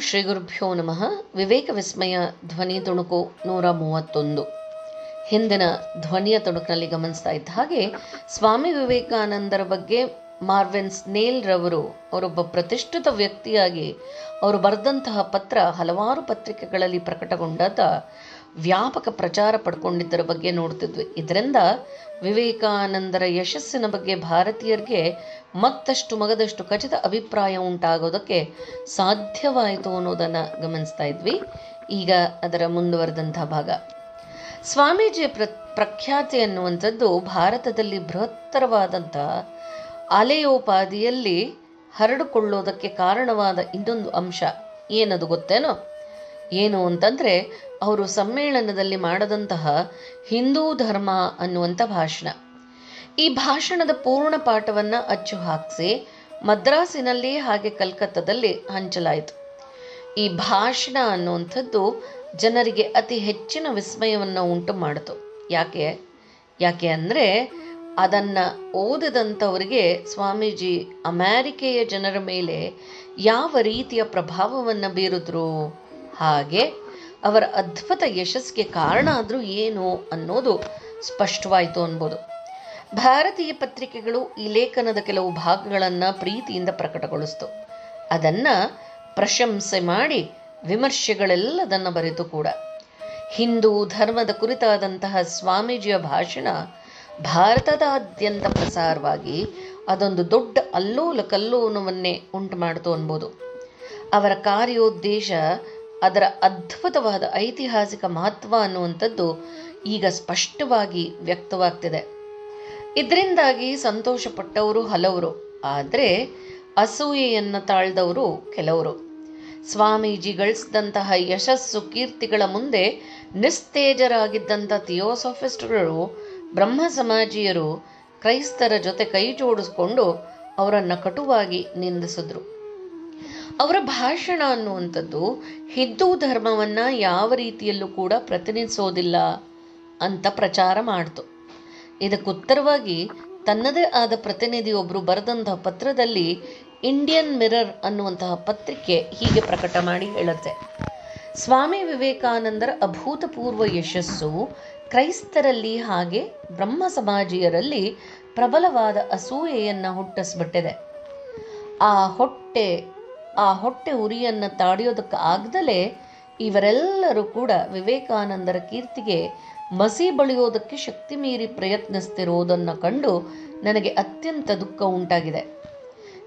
ಶ್ರೀ ಗುರುಭ್ಯೋ ನಮಃ. ವಿವೇಕ ವಿಸ್ಮಯ ಧ್ವನಿ ತುಣುಕು ನೂರ ಮೂವತ್ತೊಂದು. ಹಿಂದಿನ ಧ್ವನಿಯ ತುಣುಕಿನಲ್ಲಿ ಗಮನಿಸ್ತಾ ಇದ್ದ ಹಾಗೆ ಸ್ವಾಮಿ ವಿವೇಕಾನಂದರ ಬಗ್ಗೆ ಮಾರ್ವಿನ್ ಸ್ನೇಲ್ ರವರು ಅವರೊಬ್ಬ ಪ್ರತಿಷ್ಠಿತ ವ್ಯಕ್ತಿಯಾಗಿ ಅವರು ಬರೆದಂತಹ ಪತ್ರ ಹಲವಾರು ಪತ್ರಿಕೆಗಳಲ್ಲಿ ಪ್ರಕಟಗೊಂಡಾದ ವ್ಯಾಪಕ ಪ್ರಚಾರ ಪಡ್ಕೊಂಡಿದ್ದರ ಬಗ್ಗೆ ನೋಡ್ತಿದ್ವಿ. ಇದರಿಂದ ವಿವೇಕಾನಂದರ ಯಶಸ್ಸಿನ ಬಗ್ಗೆ ಭಾರತೀಯರಿಗೆ ಮತ್ತಷ್ಟು ಮಗದಷ್ಟು ಖಚಿತ ಅಭಿಪ್ರಾಯ ಉಂಟಾಗೋದಕ್ಕೆ ಸಾಧ್ಯವಾಯಿತು ಅನ್ನೋದನ್ನು ಗಮನಿಸ್ತಾ ಇದ್ವಿ. ಈಗ ಅದರ ಮುಂದುವರೆದಂಥ ಭಾಗ. ಸ್ವಾಮೀಜಿ ಪ್ರ, ಪ್ರಖ್ಯಾತಿ ಅನ್ನುವಂಥದ್ದು ಭಾರತದಲ್ಲಿ ಬೃಹತ್ತರವಾದಂಥ ಅಲೆಯೋಪಾದಿಯಲ್ಲಿ ಹರಡಿಕೊಳ್ಳೋದಕ್ಕೆ ಕಾರಣವಾದ ಇನ್ನೊಂದು ಅಂಶ. ಏನದು ಗೊತ್ತೇನೋ? ಏನು ಅಂತಂದರೆ, ಅವರು ಸಮ್ಮೇಳನದಲ್ಲಿ ಮಾಡದಂತಹ ಹಿಂದೂ ಧರ್ಮ ಅನ್ನುವಂಥ ಭಾಷಣ. ಈ ಭಾಷಣದ ಪೂರ್ಣ ಪಾಠವನ್ನು ಅಚ್ಚು ಹಾಕಿಸಿ ಮದ್ರಾಸಿನಲ್ಲಿ ಹಾಗೆ ಕಲ್ಕತ್ತಾದಲ್ಲಿ ಹಂಚಲಾಯಿತು. ಈ ಭಾಷಣ ಅನ್ನುವಂಥದ್ದು ಜನರಿಗೆ ಅತಿ ಹೆಚ್ಚಿನ ವಿಸ್ಮಯವನ್ನು ಉಂಟು ಮಾಡಿತು ಯಾಕೆ? ಯಾಕೆ ಅಂದರೆ, ಅದನ್ನು ಓದದಂಥವರಿಗೆ ಸ್ವಾಮೀಜಿ ಅಮೇರಿಕೆಯ ಜನರ ಮೇಲೆ ಯಾವ ರೀತಿಯ ಪ್ರಭಾವವನ್ನು ಬೀರಿದ್ರು? ಹಾಗೆ ಅವರ ಅದ್ಭುತ ಯಶಸ್ಸಿಗೆ ಕಾರಣ ಆದರೂ ಏನು ಅನ್ನೋದು ಸ್ಪಷ್ಟವಾಯಿತು ಅನ್ಬೋದು. ಭಾರತೀಯ ಪತ್ರಿಕೆಗಳು ಈ ಲೇಖನದ ಕೆಲವು ಭಾಗಗಳನ್ನು ಪ್ರೀತಿಯಿಂದ ಪ್ರಕಟಗೊಳಿಸ್ತು. ಅದನ್ನು ಪ್ರಶಂಸೆ ಮಾಡಿ ವಿಮರ್ಶೆಗಳೆಲ್ಲದನ್ನು ಬರೆತು ಕೂಡ. ಹಿಂದೂ ಧರ್ಮದ ಕುರಿತಾದಂತಹ ಸ್ವಾಮೀಜಿಯ ಭಾಷಣ ಭಾರತದಾದ್ಯಂತ ಪ್ರಸಾರವಾಗಿ ಅದೊಂದು ದೊಡ್ಡ ಅಲ್ಲೋಲ ಕಲ್ಲೋಲವನ್ನೇ ಉಂಟು ಮಾಡಿತು ಅನ್ಬೋದು. ಅವರ ಕಾರ್ಯೋದ್ದೇಶ ಅದರ ಅದ್ಭುತವಾದ ಐತಿಹಾಸಿಕ ಮಹತ್ವ ಅನ್ನುವಂಥದ್ದು ಈಗ ಸ್ಪಷ್ಟವಾಗಿ ವ್ಯಕ್ತವಾಗ್ತಿದೆ. ಇದರಿಂದಾಗಿ ಸಂತೋಷಪಟ್ಟವರು ಹಲವರು, ಆದರೆ ಅಸೂಯೆಯನ್ನು ತಾಳ್ದವರು ಕೆಲವರು. ಸ್ವಾಮೀಜಿ ಗಳಿಸಿದಂತಹ ಯಶಸ್ಸು ಕೀರ್ತಿಗಳ ಮುಂದೆ ನಿಸ್ತೇಜರಾಗಿದ್ದಂಥ ಥಿಯೋಸಫಿಸ್ಟ್ಗಳು ಬ್ರಹ್ಮ ಸಮಾಜಿಯರು ಕ್ರೈಸ್ತರ ಜೊತೆ ಕೈ ಜೋಡಿಸ್ಕೊಂಡು ಅವರನ್ನು ಕಟುವಾಗಿ ನಿಂದಿಸಿದ್ರು. ಅವರ ಭಾಷಣ ಅನ್ನುವಂಥದ್ದು ಹಿಂದೂ ಧರ್ಮವನ್ನು ಯಾವ ರೀತಿಯಲ್ಲೂ ಕೂಡ ಪ್ರತಿನಿಧಿಸೋದಿಲ್ಲ ಅಂತ ಪ್ರಚಾರ ಮಾಡಿತು. ಇದಕ್ಕೆ ಉತ್ತರವಾಗಿ ತನ್ನದೇ ಆದ ಪ್ರತಿನಿಧಿಯೊಬ್ಬರು ಬರೆದಂತಹ ಪತ್ರದಲ್ಲಿ ಇಂಡಿಯನ್ ಮಿರರ್ ಅನ್ನುವಂತಹ ಪತ್ರಿಕೆ ಹೀಗೆ ಪ್ರಕಟ ಮಾಡಿ ಹೇಳುತ್ತೆ. ಸ್ವಾಮಿ ವಿವೇಕಾನಂದರ ಅಭೂತಪೂರ್ವ ಯಶಸ್ಸು ಕ್ರೈಸ್ತರಲ್ಲಿ ಹಾಗೆ ಬ್ರಹ್ಮ ಸಮಾಜಿಯರಲ್ಲಿ ಪ್ರಬಲವಾದ ಅಸೂಯೆಯನ್ನು ಹುಟ್ಟಿಸ್ಬಿಟ್ಟಿದೆ. ಆ ಹೊಟ್ಟೆ ಆ ಹೊಟ್ಟೆ ಉರಿಯನ್ನು ತಾಡಿಯೋದಕ್ಕೆ ಆಗದಲೇ ಇವರೆಲ್ಲರೂ ಕೂಡ ವಿವೇಕಾನಂದರ ಕೀರ್ತಿಗೆ ಮಸಿ ಬಳಿಯೋದಕ್ಕೆ ಶಕ್ತಿ ಮೀರಿ ಪ್ರಯತ್ನಿಸ್ತಿರುವುದನ್ನು ಕಂಡು ನನಗೆ ಅತ್ಯಂತ ದುಃಖ ಉಂಟಾಗಿದೆ.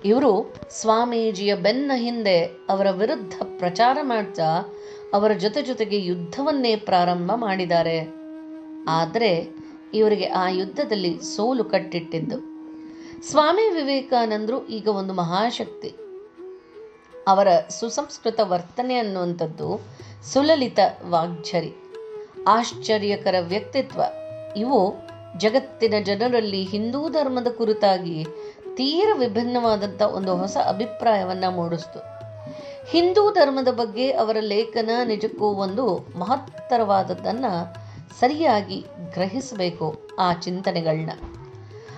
ಇವರು ಸ್ವಾಮೀಜಿಯ ಬೆನ್ನ ಹಿಂದೆ ಅವರ ವಿರುದ್ಧ ಪ್ರಚಾರ ಮಾಡ್ತಾ ಅವರ ಜೊತೆ ಜೊತೆಗೆ ಯುದ್ಧವನ್ನೇ ಪ್ರಾರಂಭ ಮಾಡಿದ್ದಾರೆ. ಆದರೆ ಇವರಿಗೆ ಆ ಯುದ್ಧದಲ್ಲಿ ಸೋಲು ಕಟ್ಟಿಟ್ಟಿದ್ದು. ಸ್ವಾಮಿ ವಿವೇಕಾನಂದರು ಈಗ ಒಂದು ಮಹಾಶಕ್ತಿ. ಅವರ ಸುಸಂಸ್ಕೃತ ವರ್ತನೆ ಅನ್ನುವಂಥದ್ದು ಸುಲಲಿತ ವಾಗ್ಝರಿ ಆಶ್ಚರ್ಯಕರ ವ್ಯಕ್ತಿತ್ವ. ಇವು ಜಗತ್ತಿನ ಜನರಲ್ಲಿ ಹಿಂದೂ ಧರ್ಮದ ಕುರಿತಾಗಿ ತೀರ ವಿಭಿನ್ನವಾದಂಥ ಒಂದು ಹೊಸ ಅಭಿಪ್ರಾಯವನ್ನು ಮೂಡಿಸ್ತು. ಹಿಂದೂ ಧರ್ಮದ ಬಗ್ಗೆ ಅವರ ಲೇಖನ ನಿಜಕ್ಕೂ ಒಂದು ಮಹತ್ತರವಾದದ್ದನ್ನು ಸರಿಯಾಗಿ ಗ್ರಹಿಸಬೇಕು ಆ ಚಿಂತನೆಗಳನ್ನ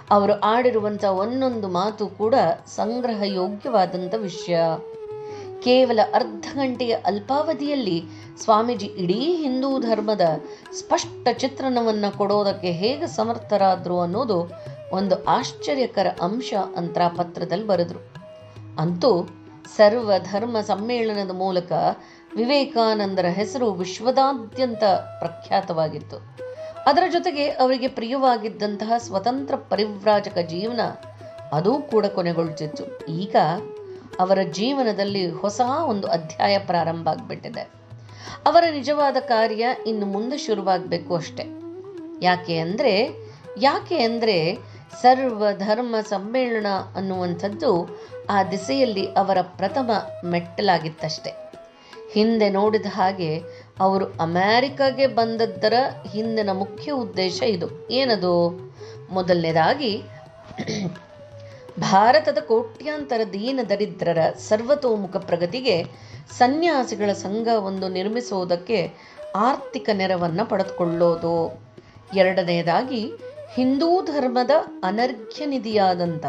ಅವರು ಆಡಿರುವಂಥ ಒಂದೊಂದು ಮಾತು ಕೂಡ ಸಂಗ್ರಹ ಯೋಗ್ಯವಾದಂಥ ವಿಷಯ. ಕೇವಲ ಅರ್ಧ ಗಂಟೆಯ ಅಲ್ಪಾವಧಿಯಲ್ಲಿ ಸ್ವಾಮೀಜಿ ಇಡೀ ಹಿಂದೂ ಧರ್ಮದ ಸ್ಪಷ್ಟ ಚಿತ್ರಣವನ್ನು ಕೊಡೋದಕ್ಕೆ ಹೇಗೆ ಸಮರ್ಥರಾದರು ಅನ್ನೋದು ಒಂದು ಆಶ್ಚರ್ಯಕರ ಅಂಶ ಅಂತ ಪತ್ರದಲ್ಲಿ ಬರೆದರು. ಅಂತೂ ಸರ್ವ ಧರ್ಮ ಸಮ್ಮೇಳನದ ಮೂಲಕ ವಿವೇಕಾನಂದರ ಹೆಸರು ವಿಶ್ವದಾದ್ಯಂತ ಪ್ರಖ್ಯಾತವಾಗಿತ್ತು. ಅದರ ಜೊತೆಗೆ ಅವರಿಗೆ ಪ್ರಿಯವಾಗಿದ್ದಂತಹ ಸ್ವತಂತ್ರ ಪರಿವ್ರಾಜಕ ಜೀವನ ಅದೂ ಕೂಡ ಕೊನೆಗೊಳ್ತಿತ್ತು. ಈಗ ಅವರ ಜೀವನದಲ್ಲಿ ಹೊಸ ಒಂದು ಅಧ್ಯಾಯ ಪ್ರಾರಂಭ ಆಗಿಬಿಟ್ಟಿದೆ. ಅವರ ನಿಜವಾದ ಕಾರ್ಯ ಇನ್ನು ಮುಂದೆ ಶುರುವಾಗಬೇಕು ಅಷ್ಟೆ. ಯಾಕೆ ಅಂದರೆ ಯಾಕೆ ಅಂದರೆ ಸರ್ವಧರ್ಮ ಸಮ್ಮೇಳನ ಅನ್ನುವಂಥದ್ದು ಆ ದಿಸೆಯಲ್ಲಿ ಅವರ ಪ್ರಥಮ ಮೆಟ್ಟಲಾಗಿತ್ತಷ್ಟೆ. ಹಿಂದೆ ನೋಡಿದ ಹಾಗೆ ಅವರು ಅಮೇರಿಕಾಗೆ ಬಂದದ್ದರ ಹಿಂದಿನ ಮುಖ್ಯ ಉದ್ದೇಶ ಇದು. ಏನದು? ಮೊದಲನೇದಾಗಿ ಭಾರತದ ಕೋಟ್ಯಾಂತರ ದೀನ ದರಿದ್ರರ ಸರ್ವತೋಮುಖ ಪ್ರಗತಿಗೆ ಸನ್ಯಾಸಿಗಳ ಸಂಘ ಒಂದು ನಿರ್ಮಿಸುವುದಕ್ಕೆ ಆರ್ಥಿಕ ನೆರವನ್ನು ಪಡೆದುಕೊಳ್ಳೋದು. ಎರಡನೆಯದಾಗಿ ಹಿಂದೂ ಧರ್ಮದ ಅನರ್ಘ್ಯ ನಿಧಿಯಾದಂಥ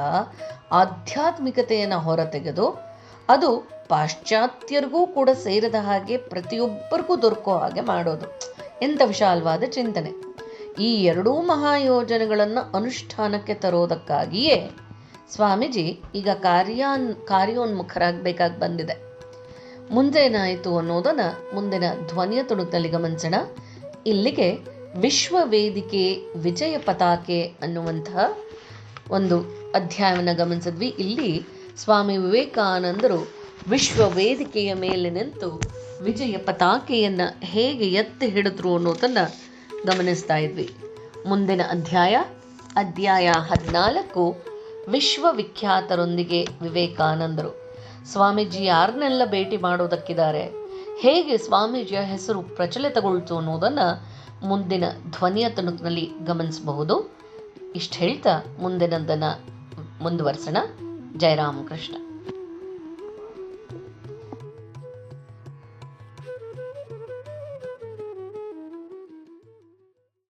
ಆಧ್ಯಾತ್ಮಿಕತೆಯನ್ನು ಹೊರತೆಗೆದು ಅದು ಪಾಶ್ಚಾತ್ಯರಿಗೂ ಕೂಡ ಸೇರದ ಹಾಗೆ ಪ್ರತಿಯೊಬ್ಬರಿಗೂ ದೊರಕೋ ಹಾಗೆ ಮಾಡೋದು. ಎಂಥ ವಿಶಾಲವಾದ ಚಿಂತನೆ. ಈ ಎರಡೂ ಮಹಾಯೋಜನೆಗಳನ್ನು ಅನುಷ್ಠಾನಕ್ಕೆ ತರೋದಕ್ಕಾಗಿಯೇ ಸ್ವಾಮೀಜಿ, ಈಗ ಕಾರ್ಯಾನ್, ಕಾರ್ಯೋನ್ಮುಖರಾಗಬೇಕಾಗಿ ಬಂದಿದೆ. ಮುಂದೇನಾಯಿತು ಅನ್ನೋದನ್ನು ಮುಂದಿನ ಧ್ವನಿಯ ತುಣುಕಲ್ಲಿ ಗಮನಿಸೋಣ. ಇಲ್ಲಿಗೆ ವಿಶ್ವ ವೇದಿಕೆ ವಿಜಯ ಪತಾಕೆ ಅನ್ನುವಂತಹ ಒಂದು ಅಧ್ಯಾಯವನ್ನು ಗಮನಿಸಿದ್ವಿ. ಇಲ್ಲಿ ಸ್ವಾಮಿ ವಿವೇಕಾನಂದರು ವಿಶ್ವ ವೇದಿಕೆಯ ಮೇಲೆ ನಿಂತು ವಿಜಯ ಪತಾಕೆಯನ್ನು ಹೇಗೆ ಎತ್ತಿ ಹಿಡಿದ್ರು ಅನ್ನೋದನ್ನು ಗಮನಿಸ್ತಾ ಇದ್ವಿ. ಮುಂದಿನ ಅಧ್ಯಾಯ ಅಧ್ಯಾಯ ಹದಿನಾಲ್ಕು. ವಿಶ್ವವಿಖ್ಯಾತರೊಂದಿಗೆ ವಿವೇಕಾನಂದರು. ಸ್ವಾಮೀಜಿ ಯಾರನ್ನೆಲ್ಲ ಭೇಟಿ ಮಾಡೋದಕ್ಕಿದ್ದಾರೆ? ಹೇಗೆ ಸ್ವಾಮೀಜಿಯ ಹೆಸರು ಪ್ರಚಲಿತಗೊಳ್ತು ಅನ್ನೋದನ್ನು ಮುಂದಿನ ಧ್ವನಿಯ ತುಣುಕಿನಲ್ಲಿ ಗಮನಿಸಬಹುದು. ಇಷ್ಟು ಹೇಳ್ತಾ ಮುಂದಿನದನ್ನು ಮುಂದುವರ್ಸೋಣ. ಜಯರಾಮಕೃಷ್ಣ.